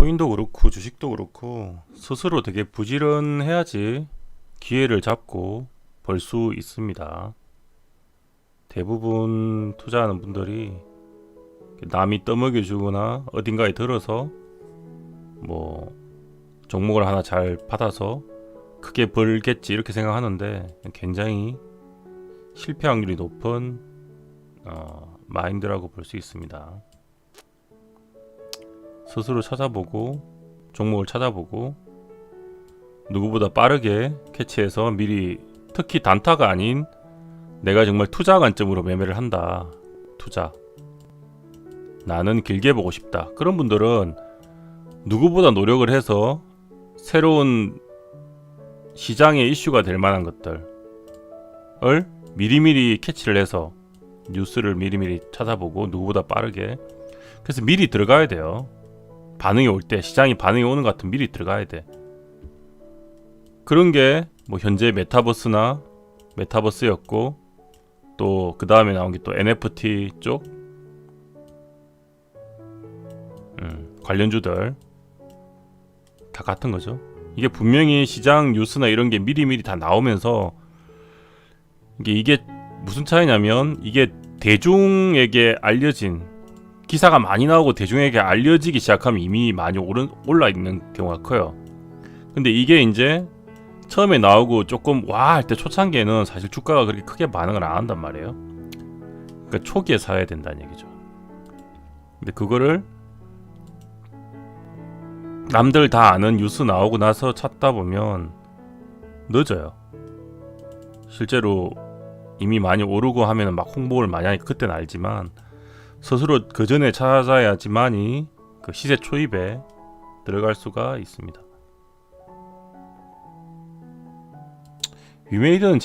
코인도 그렇고 주식도 그렇고 스스로 되게 부지런해야지 기회를 잡고 벌 수 있습니다. 대부분 투자하는 분들이 남이 떠먹여 주거나 어딘가에 들어서 뭐 종목을 하나 잘 받아서 크게 벌겠지 이렇게 생각하는데 굉장히 실패 확률이 높은 어, 마인드라고 볼 수 있습니다. 스스로 찾아보고 종목을 찾아보고 누구보다 빠르게 캐치해서 미리 특히 단타가 아닌 내가 정말 투자 관점으로 매매를 한다. 투자. 나는 길게 보고 싶다. 그런 분들은 누구보다 노력을 해서 새로운 시장의 이슈가 될 만한 것들을 미리미리 캐치를 해서 뉴스를 미리미리 찾아보고 누구보다 빠르게 그래서 미리 들어가야 돼요. 반응이 올 때 시장이 반응이 오는 것 같으면 미리 들어가야 돼. 그런 게 뭐 현재 메타버스나 메타버스였고 또 그 다음에 나온 게 또 NFT 쪽 음, 관련주들 다 같은 거죠. 이게 분명히 시장 뉴스나 이런 게 미리미리 다 나오면서 이게 이게 무슨 차이냐면 이게 대중에게 알려진 기사가 많이 나오고 대중에게 알려지기 시작하면 이미 많이 오른, 올라 있는 경우가 커요. 근데 이게 이제 처음에 나오고 조금 와 할 때 초창기에는 사실 주가가 그렇게 크게 반응을 안 한단 말이에요. 그러니까 초기에 사야 된다는 얘기죠. 근데 그거를 남들 다 아는 뉴스 나오고 나서 찾다 보면 늦어요. 실제로 이미 많이 오르고 하면 막 홍보를 많이 하니까 그때는 알지만 스스로 그 전에 찾아야지만이 그 시세 초입에 들어갈 수가 있습니다. 위메이드는